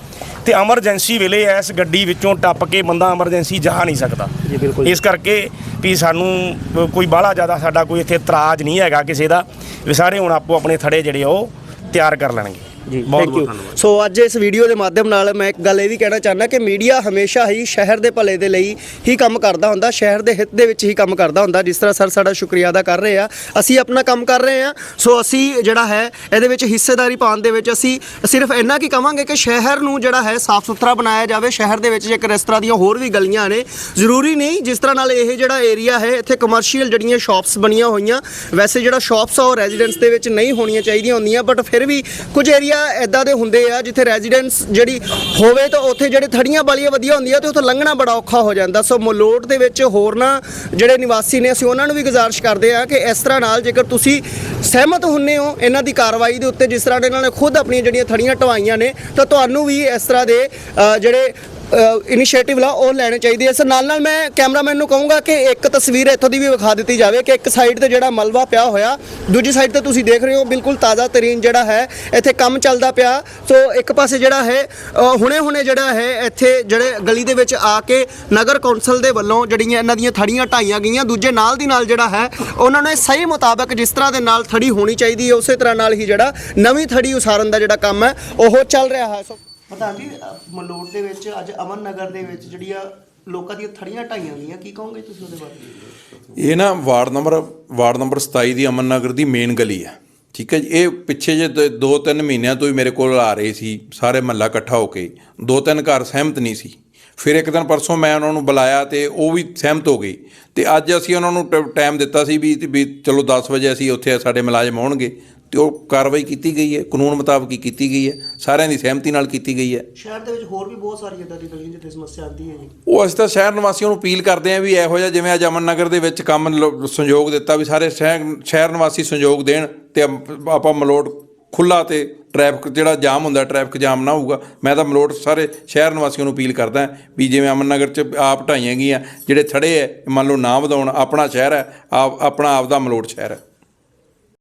ਤੇ ਐਮਰਜੈਂਸੀ ਵੇਲੇ ਇਸ ਗੱਡੀ ਵਿੱਚੋਂ ਟੱਪ ਕੇ ਬੰਦਾ ਐਮਰਜੈਂਸੀ ਜਾ ਨਹੀਂ ਸਕਦਾ। ਜੀ, ਬਿਲਕੁਲ। ਇਸ ਕਰਕੇ ਵੀ ਸਾਨੂੰ ਕੋਈ ਬਾਹਲਾ ਜ਼ਿਆਦਾ ਸਾਡਾ ਕੋਈ ਇੱਥੇ ਇਤਰਾਜ਼ ਨਹੀਂ ਹੈਗਾ ਕਿਸੇ ਦਾ। ਵੀ ਸਾਰੇ ਹੁਣ ਆਪੋ ਆਪਣੇ ਥੜੇ ਜਿਹੜੇ ਉਹ ਤਿਆਰ ਕਰ ਲੈਣਗੇ। ਜੀ ਬਹੁਤ ਥੈਂਕ ਯੂ ਬਹੁਤ ਧੰਨਵਾਦ। ਸੋ ਅੱਜ ਇਸ ਵੀਡੀਓ ਦੇ ਮਾਧਿਅਮ ਨਾਲ ਮੈਂ ਇੱਕ ਗੱਲ ਇਹ ਵੀ ਕਹਿਣਾ ਚਾਹੁੰਦਾ ਕਿ ਮੀਡੀਆ ਹਮੇਸ਼ਾ ਹੀ ਸ਼ਹਿਰ ਦੇ ਭਲੇ ਦੇ ਲਈ ਹੀ ਕੰਮ ਕਰਦਾ ਹੁੰਦਾ ਸ਼ਹਿਰ ਦੇ ਹਿੱਤ ਦੇ ਵਿੱਚ ਹੀ ਕੰਮ ਕਰਦਾ ਹੁੰਦਾ ਜਿਸ ਤਰ੍ਹਾਂ ਸਰ ਸਾਡਾ ਸ਼ੁਕਰੀਆ ਅਦਾ ਕਰ ਰਹੇ ਆ। ਅਸੀਂ ਆਪਣਾ ਕੰਮ ਕਰ ਰਹੇ ਆ। ਸੋ ਅਸੀਂ ਜਿਹੜਾ ਹੈ ਇਹਦੇ ਵਿੱਚ ਹਿੱਸੇਦਾਰੀ ਪਾਉਣ ਦੇ ਵਿੱਚ ਅਸੀਂ ਸਿਰਫ ਇੰਨਾ ਕੀ ਕਵਾਂਗੇ ਕਿ ਸ਼ਹਿਰ ਨੂੰ ਜਿਹੜਾ ਹੈ ਸਾਫ਼ ਸੁਥਰਾ ਬਣਾਇਆ ਜਾਵੇ। ਸ਼ਹਿਰ ਦੇ ਵਿੱਚ ਜੇਕਰ ਇਸ ਤਰ੍ਹਾਂ ਦੀਆਂ ਹੋਰ ਵੀ ਗਲੀਆਂ ਨੇ। ਜ਼ਰੂਰੀ ਨਹੀਂ ਜਿਸ ਤਰ੍ਹਾਂ ਨਾਲ ਇਹ ਜਿਹੜਾ ਏਰੀਆ ਹੈ ਇੱਥੇ ਕਮਰਸ਼ੀਅਲ ਜਿਹੜੀਆਂ ਸ਼ਾਪਸ ਬਣੀਆਂ ਹੋਈਆਂ ਵੈਸੇ ਜਿਹੜਾ ਸ਼ਾਪਸ ਆ ਉਹ ਰੈਜ਼ੀਡੈਂਸ ਦੇ ਵਿੱਚ ਨਹੀਂ ਹੋਣੀਆਂ ਚਾਹੀਦੀਆਂ ਹੁੰਦੀਆਂ ਬਟ ਫਿਰ ਵੀ ਕੁਝ ਏਰੀਆ ਐਦਾਂ ਦੇ ਹੁੰਦੇ ਆ, ਜਿੱਥੇ ਰੈਜ਼ੀਡੈਂਸ ਜਿਹੜੀ ਹੋਵੇ ਤਾਂ ਉੱਥੇ ਜਿਹੜੇ ਥੜੀਆਂ ਵਾਲੀਆਂ ਵਧੀਆ ਹੁੰਦੀਆਂ ਤੇ ਉੱਥੇ ਲੰਘਣਾ ਬੜਾ ਔਖਾ ਹੋ ਜਾਂਦਾ। ਸੋ ਮਲੋਟ ਦੇ ਵਿੱਚ ਹੋਰਨਾਂ ਜਿਹੜੇ ਨਿਵਾਸੀ ਨੇ, ਅਸੀਂ ਉਹਨਾਂ ਨੂੰ ਵੀ ਗੁਜ਼ਾਰਿਸ਼ ਕਰਦੇ ਆ ਕਿ ਇਸ ਤਰ੍ਹਾਂ ਨਾਲ ਜੇਕਰ ਤੁਸੀਂ ਸਹਿਮਤ ਹੁੰਨੇ ਹੋ ਇਹਨਾਂ ਦੀ ਕਾਰਵਾਈ ਦੇ ਉੱਤੇ, ਜਿਸ ਤਰ੍ਹਾਂ ਦੇ ਇਹਨਾਂ ਨੇ ਖੁਦ ਆਪਣੀਆਂ ਜਿਹੜੀਆਂ ਥੜੀਆਂ ਢਵਾਈਆਂ ਨੇ, ਤਾਂ ਤੁਹਾਨੂੰ ਵੀ ਇਸ ਤਰ੍ਹਾਂ ਦੇ ਜਿਹੜੇ ਇਨੀਸ਼ੀਏਟਿਵ ਲਾ, ਉਹ ਲੈਣੇ ਚਾਹੀਦੇ ਇਸ ਨਾਲ ਨਾਲ ਮੈਂ ਕੈਮਰਾਮੈਨ ਨੂੰ ਕਹੂੰਗਾ ਕਿ ਇੱਕ ਤਸਵੀਰ ਇੱਥੋਂ ਦੀ ਵੀ ਵਿਖਾ ਦਿੱਤੀ ਜਾਵੇ ਕਿ ਇੱਕ ਸਾਈਡ ਤੇ ਜਿਹੜਾ ਮਲਵਾ ਪਿਆ ਹੋਇਆ, ਦੂਜੀ ਸਾਈਡ ਤੇ ਤੁਸੀਂ ਦੇਖ ਰਹੇ ਹੋ, ਬਿਲਕੁਲ ਤਾਜ਼ਾ ਤਰੀਨ ਜਿਹੜਾ ਹੈ, ਇੱਥੇ ਕੰਮ ਚੱਲਦਾ ਪਿਆ। ਸੋ, ਇੱਕ ਪਾਸੇ ਜਿਹੜਾ ਹੈ ਹੁਣੇ ਹੁਣੇ ਜਿਹੜਾ ਹੈ, ਇੱਥੇ ਜਿਹੜੇ ਗਲੀ ਦੇ ਵਿੱਚ ਆ ਕੇ ਨਗਰ ਕੌਂਸਲ ਦੇ ਵੱਲੋਂ ਜਿਹੜੀਆਂ ਇਹਨਾਂ ਦੀਆਂ ਥੜੀਆਂ ਢਾਈਆਂ ਗਈਆਂ, ਦੂਜੇ ਨਾਲ ਦੀ ਨਾਲ ਜਿਹੜਾ ਹੈ, ਉਹਨਾਂ ਨੇ ਸਹੀ ਮੁਤਾਬਕ ਜਿਸ ਤਰ੍ਹਾਂ ਦੇ ਨਾਲ ਥੜੀ ਹੋਣੀ ਚਾਹੀਦੀ ਹੈ, ਉਸੇ ਤਰ੍ਹਾਂ ਨਾਲ ਹੀ ਜਿਹੜਾ ਨਵੀਂ ਥੜੀ ਉਸਾਰਨ ਦਾ ਜਿਹੜਾ ਕੰਮ ਹੈ, ਉਹ ਚੱਲ ਰਿਹਾ ਹੈ। ਸੋ ਪ੍ਰਧਾਨ ਜੀ ਮਲੋਟ ਦੇ ਵਿੱਚ, ਅੱਜ ਅਮਨ ਨਗਰ ਦੇ ਵਿੱਚ ਜਿਹੜੀਆਂ ਲੋਕਾਂ ਦੀਆਂ ਥੜੀਆਂ ਢਾਈਆਂ ਗਈਆਂ, ਕੀ ਕਹੋਗੇ ਤੁਸੀਂ ਉਹਦੇ ਬਾਰੇ? ਇਹ ਨਾ ਵਾਰਡ ਨੰਬਰ ਵਾਰਡ ਨੰਬਰ 27 ਦੀ ਅਮਨ ਨਗਰ ਦੀ ਮੇਨ ਗਲੀ ਹੈ ਠੀਕ ਹੈ ਜੀ? ਇਹ ਪਿੱਛੇ ਜੇ 2-3 ਮਹੀਨਿਆਂ ਤੋਂ ਹੀ ਮੇਰੇ ਕੋਲ ਆ ਰਹੇ ਸੀ, ਸਾਰੇ ਮਹੱਲਾ ਇਕੱਠਾ ਹੋ ਕੇ। ਦੋ ਤਿੰਨ ਘਰ ਸਹਿਮਤ ਨਹੀਂ ਸੀ। ਫਿਰ ਇੱਕ ਦਿਨ ਪਰਸੋਂ ਮੈਂ ਉਹਨਾਂ ਨੂੰ ਬੁਲਾਇਆ ਤੇ ਉਹ ਵੀ ਸਹਿਮਤ ਹੋ ਗਈ ਤੇ ਅੱਜ ਅਸੀਂ ਉਹਨਾਂ ਨੂੰ ਟਾਈਮ ਦਿੱਤਾ ਸੀ ਵੀ ਚਲੋ 10 ਵਜੇ ਅਸੀਂ ਉੱਥੇ ਸਾਡੇ ਮੁਲਾਜ਼ਮ ਹੋਣਗੇ ਤੇ ਉਹ ਕਾਰਵਾਈ ਕੀਤੀ ਗਈ ਹੈ ਕਾਨੂੰਨ ਮੁਤਾਬਕ ਹੀ ਕੀਤੀ ਗਈ ਹੈ ਸਾਰਿਆਂ ਦੀ ਸਹਿਮਤੀ ਨਾਲ ਕੀਤੀ ਗਈ ਹੈ। ਸ਼ਹਿਰ ਦੇ ਵਿੱਚ ਹੋਰ ਵੀ ਬਹੁਤ ਸਾਰੀ ਇਦਾਂ ਦੀ ਗਲੀਆਂ ਜਿੱਥੇ ਸਮੱਸਿਆ ਆਉਂਦੀ ਹੈ ਜੀ। ਉਹ ਅਸੀਂ ਤਾਂ ਸ਼ਹਿਰ ਨਿਵਾਸੀਆਂ ਨੂੰ ਅਪੀਲ ਕਰਦੇ ਆਂ ਵੀ ਇਹੋ ਜਿਹਾ ਜਿਵੇਂ ਅੱਜ ਅਮਨ ਨਗਰ ਦੇ ਵਿੱਚ ਕੰਮ ਸੰਯੋਗ ਦਿੱਤਾ ਵੀ ਸਾਰੇ ਸ਼ਹਿਰ ਨਿਵਾਸੀ ਸੰਯੋਗ ਦੇਣ ਤੇ ਆਪਾਂ ਮਲੋਟ ਖੁੱਲਾ ਤੇ ਟ੍ਰੈਫਿਕ ਜਿਹੜਾ ਜਾਮ ਹੁੰਦਾ ਟ੍ਰੈਫਿਕ ਜਾਮ ਨਾ ਹੋਊਗਾ। ਮੈਂ ਤਾਂ ਮਲੋਟ ਸਾਰੇ ਸ਼ਹਿਰ ਨਿਵਾਸੀਆਂ ਨੂੰ ਅਪੀਲ ਕਰਦਾ ਵੀ ਜਿਵੇਂ ਅਮਨ ਨਗਰ ਚ ਆਪ ਢਾਈਆਂ ਗਈਆਂ ਜਿਹੜੇ ਥੜੇ ਐ ਮੰਨ ਲਓ ਨਾ ਵਧਾਉਣ ਆਪਣਾ ਸ਼ਹਿਰ ਹੈ ਆਪ ਆਪਣਾ ਆਪ ਦਾ ਮਲੋਟ ਸ਼ਹਿਰ ਹੈ।